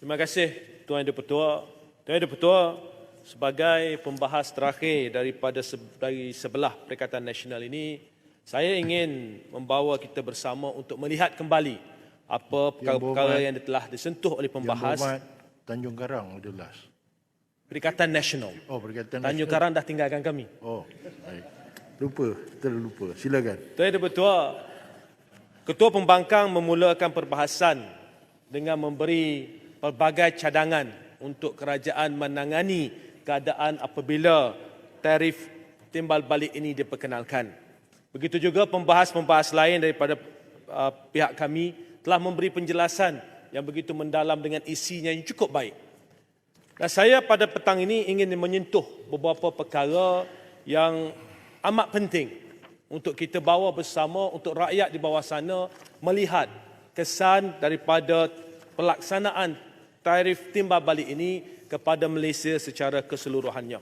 Terima kasih Tuan Yang Dipertua. Tuan Yang Dipertua, sebagai pembahas terakhir daripada dari sebelah Perikatan Nasional ini, saya ingin membawa kita bersama untuk melihat kembali apa perkara-perkara berhormat- yang telah disentuh oleh Yang pembahas berhormat Tanjung Karang jelas. Perikatan Nasional. Oh, berkaitan Tanjung Karang dah tinggalkan kami. Oh, baik. Lupa, terlupa. Silakan. Tuan Yang Dipertua, Ketua Pembangkang memulakan perbahasan dengan memberi pelbagai cadangan untuk kerajaan menangani keadaan apabila tarif timbal balik ini diperkenalkan. Begitu juga pembahas-pembahas lain daripada uh, pihak kami telah memberi penjelasan yang begitu mendalam dengan isinya yang cukup baik. Dan saya pada petang ini ingin menyentuh beberapa perkara yang amat penting untuk kita bawa bersama untuk rakyat di bawah sana melihat kesan daripada pelaksanaan tarif timbal balik ini kepada Malaysia secara keseluruhannya.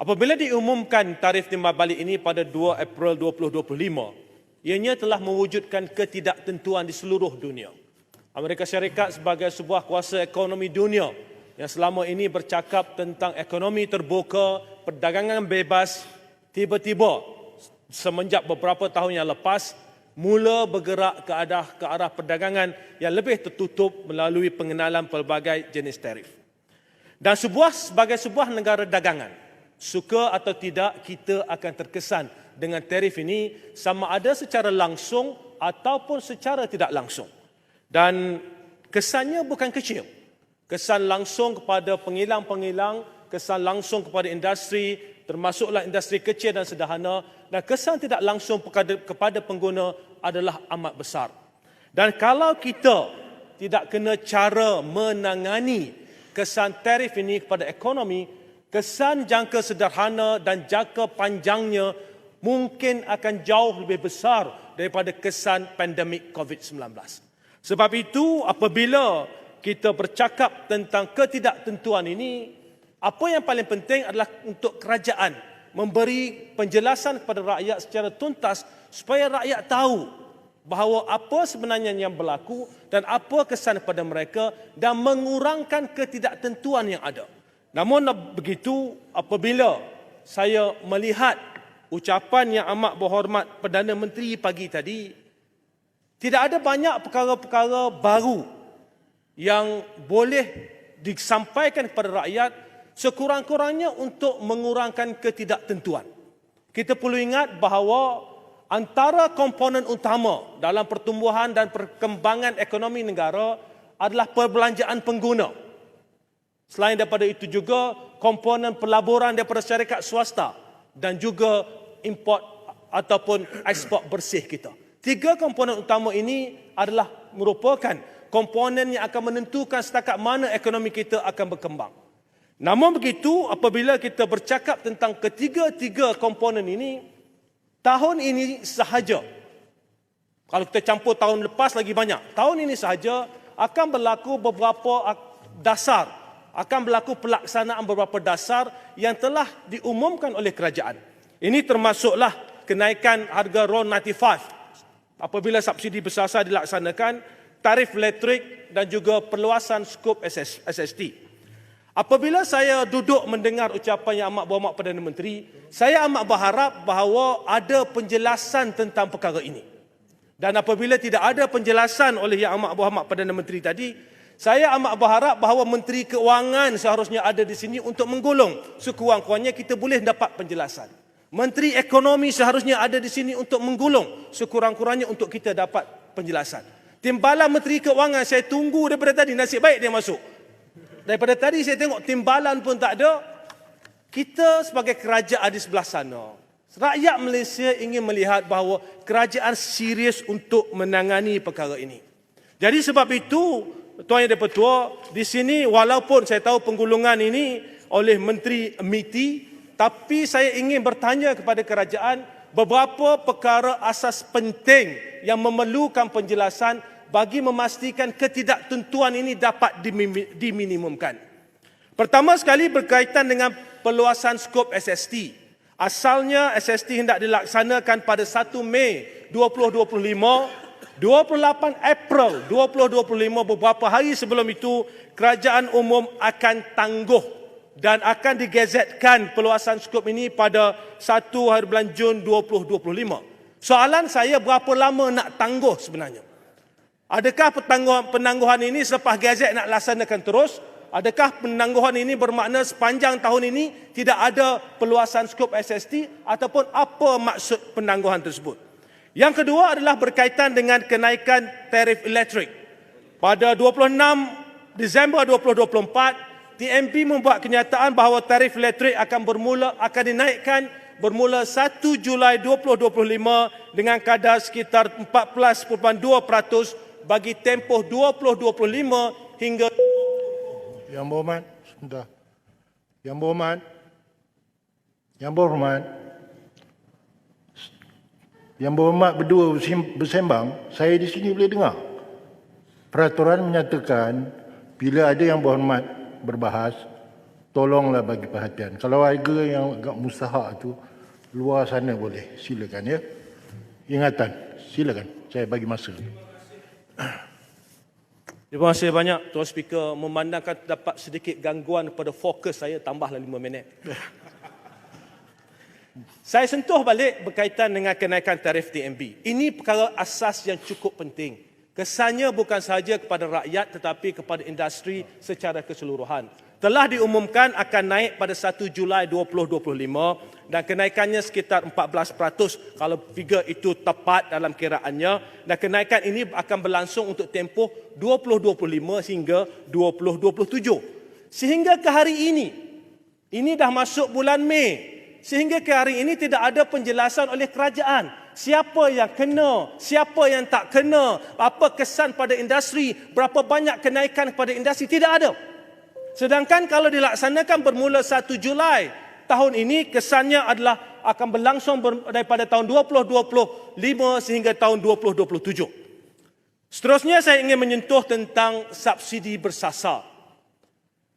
Apabila diumumkan tarif timbal balik ini pada 2 April 2025, ianya telah mewujudkan ketidaktentuan di seluruh dunia. Amerika Syarikat sebagai sebuah kuasa ekonomi dunia yang selama ini bercakap tentang ekonomi terbuka, perdagangan bebas, tiba-tiba semenjak beberapa tahun yang lepas mula bergerak ke arah ke arah perdagangan yang lebih tertutup melalui pengenalan pelbagai jenis tarif. Dan sebuah sebagai sebuah negara dagangan, suka atau tidak kita akan terkesan dengan tarif ini sama ada secara langsung ataupun secara tidak langsung. Dan kesannya bukan kecil. Kesan langsung kepada pengilang-pengilang, kesan langsung kepada industri, termasuklah industri kecil dan sederhana, dan kesan tidak langsung kepada, pengguna adalah amat besar. Dan kalau kita tidak kena cara menangani kesan tarif ini kepada ekonomi, kesan jangka sederhana dan jangka panjangnya mungkin akan jauh lebih besar daripada kesan pandemik COVID-19. Sebab itu apabila kita bercakap tentang ketidaktentuan ini, apa yang paling penting adalah untuk kerajaan memberi penjelasan kepada rakyat secara tuntas supaya rakyat tahu bahawa apa sebenarnya yang berlaku dan apa kesan kepada mereka dan mengurangkan ketidaktentuan yang ada. Namun begitu apabila saya melihat ucapan yang amat berhormat Perdana Menteri pagi tadi, tidak ada banyak perkara-perkara baru yang boleh disampaikan kepada rakyat sekurang-kurangnya untuk mengurangkan ketidaktentuan. Kita perlu ingat bahawa antara komponen utama dalam pertumbuhan dan perkembangan ekonomi negara adalah perbelanjaan pengguna. Selain daripada itu juga komponen pelaburan daripada syarikat swasta dan juga import ataupun ekspor bersih kita. Tiga komponen utama ini adalah merupakan komponen yang akan menentukan setakat mana ekonomi kita akan berkembang. Namun begitu, apabila kita bercakap tentang ketiga-tiga komponen ini, tahun ini sahaja, kalau kita campur tahun lepas lagi banyak, tahun ini sahaja akan berlaku beberapa dasar, akan berlaku pelaksanaan beberapa dasar yang telah diumumkan oleh kerajaan. Ini termasuklah kenaikan harga RON 95 apabila subsidi bersasar dilaksanakan, tarif elektrik dan juga perluasan skop SS, SST. Apabila saya duduk mendengar ucapan yang amat berhormat Perdana Menteri, saya amat berharap bahawa ada penjelasan tentang perkara ini. Dan apabila tidak ada penjelasan oleh yang amat berhormat Perdana Menteri tadi, saya amat berharap bahawa Menteri Keuangan seharusnya ada di sini untuk menggolong. Sekurang-kurangnya kita boleh dapat penjelasan. Menteri Ekonomi seharusnya ada di sini untuk menggolong. Sekurang-kurangnya untuk kita dapat penjelasan. Timbalan Menteri Keuangan saya tunggu daripada tadi nasib baik dia masuk. Daripada tadi saya tengok timbalan pun tak ada. Kita sebagai kerajaan di sebelah sana. Rakyat Malaysia ingin melihat bahawa kerajaan serius untuk menangani perkara ini. Jadi sebab itu, Tuan Yang Dipertua, di sini walaupun saya tahu penggulungan ini oleh Menteri MITI, tapi saya ingin bertanya kepada kerajaan beberapa perkara asas penting yang memerlukan penjelasan bagi memastikan ketidaktentuan ini dapat diminimumkan. Pertama sekali berkaitan dengan perluasan skop SST. Asalnya SST hendak dilaksanakan pada 1 Mei 2025 28 April 2025 beberapa hari sebelum itu kerajaan umum akan tangguh dan akan digazetkan perluasan skop ini pada 1 hari bulan Jun 2025. Soalan saya berapa lama nak tangguh sebenarnya? Adakah penangguhan, ini selepas gazet nak laksanakan terus? Adakah penangguhan ini bermakna sepanjang tahun ini tidak ada perluasan skop SST ataupun apa maksud penangguhan tersebut? Yang kedua adalah berkaitan dengan kenaikan tarif elektrik. Pada 26 Disember 2024, TMP membuat kenyataan bahawa tarif elektrik akan bermula akan dinaikkan bermula 1 Julai 2025 dengan kadar sekitar 14.2% bagi tempoh 2025 hingga Yang berhormat, sebentar. Yang berhormat, yang berhormat, yang berhormat berdua bersembang, saya di sini boleh dengar. Peraturan menyatakan bila ada yang berhormat berbahas, tolonglah bagi perhatian. Kalau harga yang agak mustahak tu, luar sana boleh. Silakan ya. Ingatan, silakan. Saya bagi masa. Terima kasih banyak Tuan Speaker memandangkan terdapat sedikit gangguan pada fokus saya tambahlah 5 minit. saya sentuh balik berkaitan dengan kenaikan tarif TMB. Ini perkara asas yang cukup penting. Kesannya bukan sahaja kepada rakyat tetapi kepada industri secara keseluruhan. Telah diumumkan akan naik pada 1 Julai 2025 dan kenaikannya sekitar 14% kalau figure itu tepat dalam kiraannya dan kenaikan ini akan berlangsung untuk tempoh 2025 hingga 2027. Sehingga ke hari ini, ini dah masuk bulan Mei. Sehingga ke hari ini tidak ada penjelasan oleh kerajaan siapa yang kena, siapa yang tak kena, apa kesan pada industri, berapa banyak kenaikan kepada industri, tidak ada. Sedangkan kalau dilaksanakan bermula 1 Julai tahun ini, kesannya adalah akan berlangsung ber- daripada tahun 2025 sehingga tahun 2027. Seterusnya saya ingin menyentuh tentang subsidi bersasar.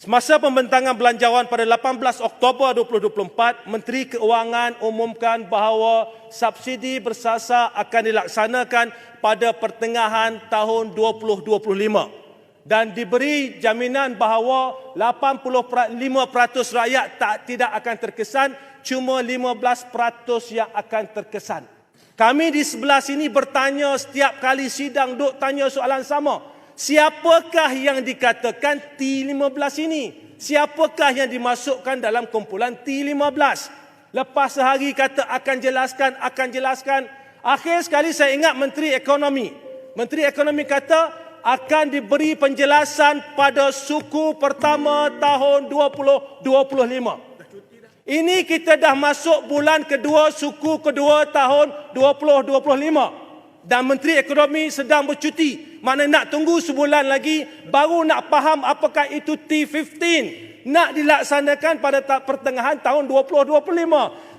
Semasa pembentangan belanjawan pada 18 Oktober 2024, Menteri Keuangan umumkan bahawa subsidi bersasar akan dilaksanakan pada pertengahan tahun 2025 dan diberi jaminan bahawa 85% rakyat tak tidak akan terkesan, cuma 15% yang akan terkesan. Kami di sebelah sini bertanya setiap kali sidang duk tanya soalan sama. Siapakah yang dikatakan T15 ini? Siapakah yang dimasukkan dalam kumpulan T15? Lepas sehari kata akan jelaskan, akan jelaskan. Akhir sekali saya ingat Menteri Ekonomi. Menteri Ekonomi kata akan diberi penjelasan pada suku pertama tahun 2025. Ini kita dah masuk bulan kedua suku kedua tahun 2025 dan Menteri Ekonomi sedang bercuti. Mana nak tunggu sebulan lagi baru nak faham apakah itu T15 nak dilaksanakan pada pertengahan tahun 2025.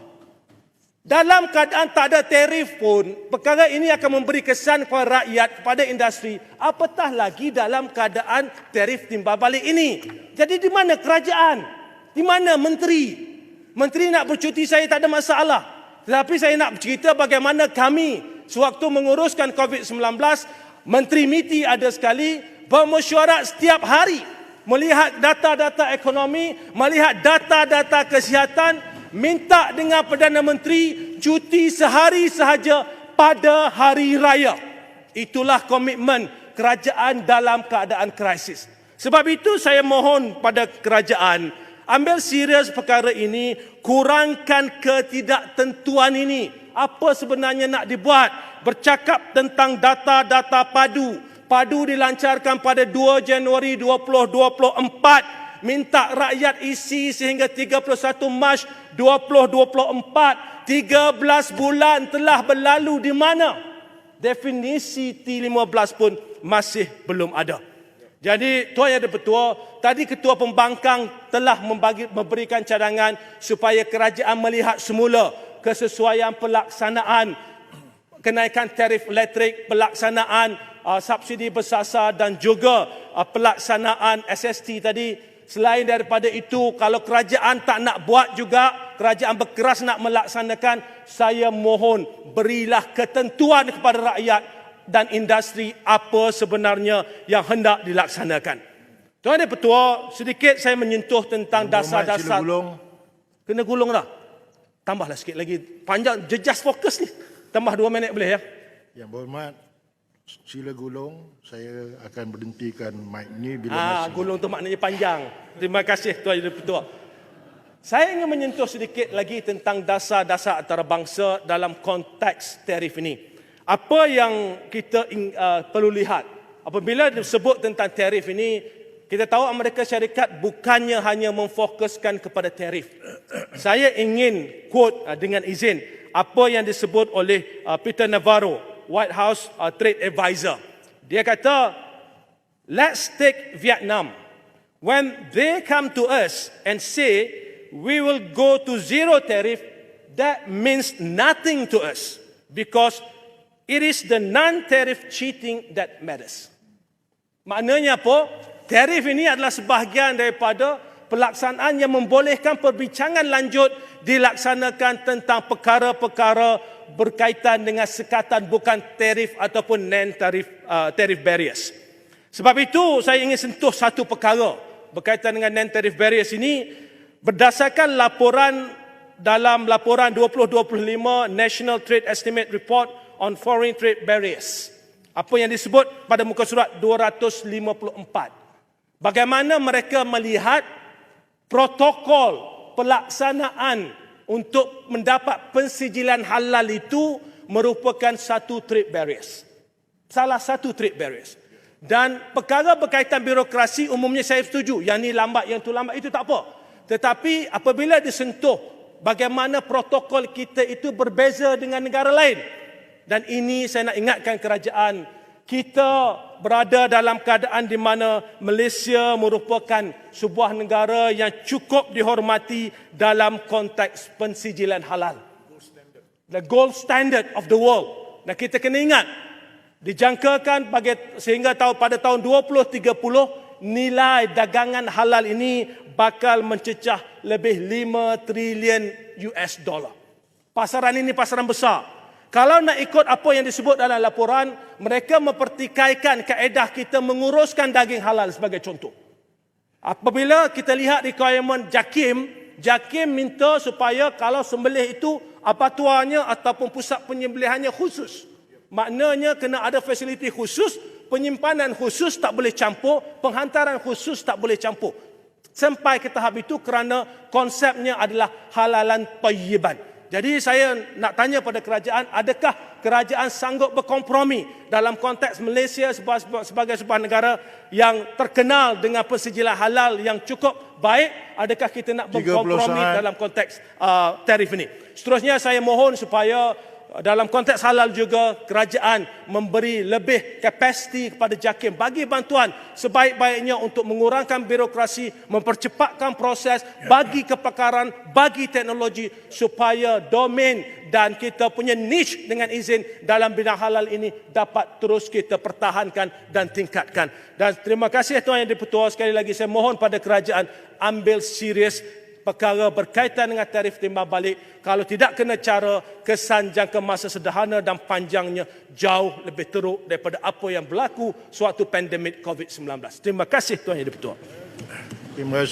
Dalam keadaan tak ada tarif pun, perkara ini akan memberi kesan kepada rakyat, kepada industri. Apatah lagi dalam keadaan tarif timbal balik ini. Jadi di mana kerajaan? Di mana menteri? Menteri nak bercuti saya tak ada masalah. Tetapi saya nak bercerita bagaimana kami sewaktu menguruskan COVID-19, Menteri MITI ada sekali bermesyuarat setiap hari melihat data-data ekonomi, melihat data-data kesihatan, minta dengan Perdana Menteri cuti sehari sahaja pada hari raya. Itulah komitmen kerajaan dalam keadaan krisis. Sebab itu saya mohon pada kerajaan ambil serius perkara ini, kurangkan ketidaktentuan ini. Apa sebenarnya nak dibuat? Bercakap tentang data-data padu. Padu dilancarkan pada 2 Januari 2024 minta rakyat isi sehingga 31 Mac 2024 13 bulan telah berlalu di mana definisi T15 pun masih belum ada jadi Tuan Yang Dipertua tadi Ketua Pembangkang telah membagi, memberikan cadangan supaya kerajaan melihat semula kesesuaian pelaksanaan kenaikan tarif elektrik, pelaksanaan uh, subsidi bersasar dan juga uh, pelaksanaan SST tadi. Selain daripada itu, kalau kerajaan tak nak buat juga, kerajaan berkeras nak melaksanakan, saya mohon berilah ketentuan kepada rakyat dan industri apa sebenarnya yang hendak dilaksanakan. Tuan Yang Pertua, sedikit saya menyentuh tentang dasar-dasar. gulung. Kena gulung dah. Tambahlah sikit lagi. Panjang, je- just fokus ni. Tambah dua minit boleh ya? Yang berhormat, sila gulung. Saya akan berhentikan mic ni bila Ah, masa. gulung tu maknanya panjang. Terima kasih Tuan Yang Pertua. Saya ingin menyentuh sedikit lagi tentang dasar-dasar antarabangsa dalam konteks tarif ini. Apa yang kita uh, perlu lihat apabila disebut tentang tarif ini, kita tahu Amerika Syarikat bukannya hanya memfokuskan kepada tarif. Saya ingin quote uh, dengan izin apa yang disebut oleh uh, Peter Navarro, White House uh, Trade Advisor. Dia kata, let's take Vietnam. When they come to us and say, we will go to zero tariff, that means nothing to us because it is the non-tariff cheating that matters. Maknanya apa? Tarif ini adalah sebahagian daripada pelaksanaan yang membolehkan perbincangan lanjut dilaksanakan tentang perkara-perkara berkaitan dengan sekatan bukan tarif ataupun non-tarif uh, tarif barriers. Sebab itu saya ingin sentuh satu perkara berkaitan dengan non-tarif barriers ini berdasarkan laporan dalam laporan 2025 National Trade Estimate Report on Foreign Trade Barriers. Apa yang disebut pada muka surat 254. Bagaimana mereka melihat protokol pelaksanaan untuk mendapat pensijilan halal itu merupakan satu trade barriers. Salah satu trade barriers. Dan perkara berkaitan birokrasi umumnya saya setuju. Yang ni lambat, yang tu lambat, itu tak apa. Tetapi apabila disentuh bagaimana protokol kita itu berbeza dengan negara lain. Dan ini saya nak ingatkan kerajaan kita berada dalam keadaan di mana Malaysia merupakan sebuah negara yang cukup dihormati dalam konteks pensijilan halal. The gold standard of the world. Dan kita kena ingat, dijangkakan bagi sehingga tahun pada tahun 2030 nilai dagangan halal ini bakal mencecah lebih 5 trilion US dollar. Pasaran ini pasaran besar. Kalau nak ikut apa yang disebut dalam laporan, mereka mempertikaikan kaedah kita menguruskan daging halal sebagai contoh. Apabila kita lihat requirement JAKIM, JAKIM minta supaya kalau sembelih itu abatuannya ataupun pusat penyembelihannya khusus. Maknanya kena ada fasiliti khusus, penyimpanan khusus tak boleh campur, penghantaran khusus tak boleh campur. Sampai ke tahap itu kerana konsepnya adalah halalan tayyiban. Jadi saya nak tanya pada kerajaan, adakah kerajaan sanggup berkompromi dalam konteks Malaysia sebagai sebuah negara yang terkenal dengan persijilan halal yang cukup baik, adakah kita nak 30 berkompromi saat. dalam konteks uh, tarif ini? Seterusnya saya mohon supaya dalam konteks halal juga kerajaan memberi lebih kapasiti kepada JAKIM. Bagi bantuan sebaik-baiknya untuk mengurangkan birokrasi, mempercepatkan proses, bagi kepakaran, bagi teknologi supaya domain dan kita punya niche dengan izin dalam bidang halal ini dapat terus kita pertahankan dan tingkatkan. Dan terima kasih Tuan Yang Dipertua. Sekali lagi saya mohon pada kerajaan ambil serius perkara berkaitan dengan tarif timbal balik kalau tidak kena cara kesan jangka masa sederhana dan panjangnya jauh lebih teruk daripada apa yang berlaku suatu pandemik COVID-19. Terima kasih Tuan Yang Dipertua. Terima kasih.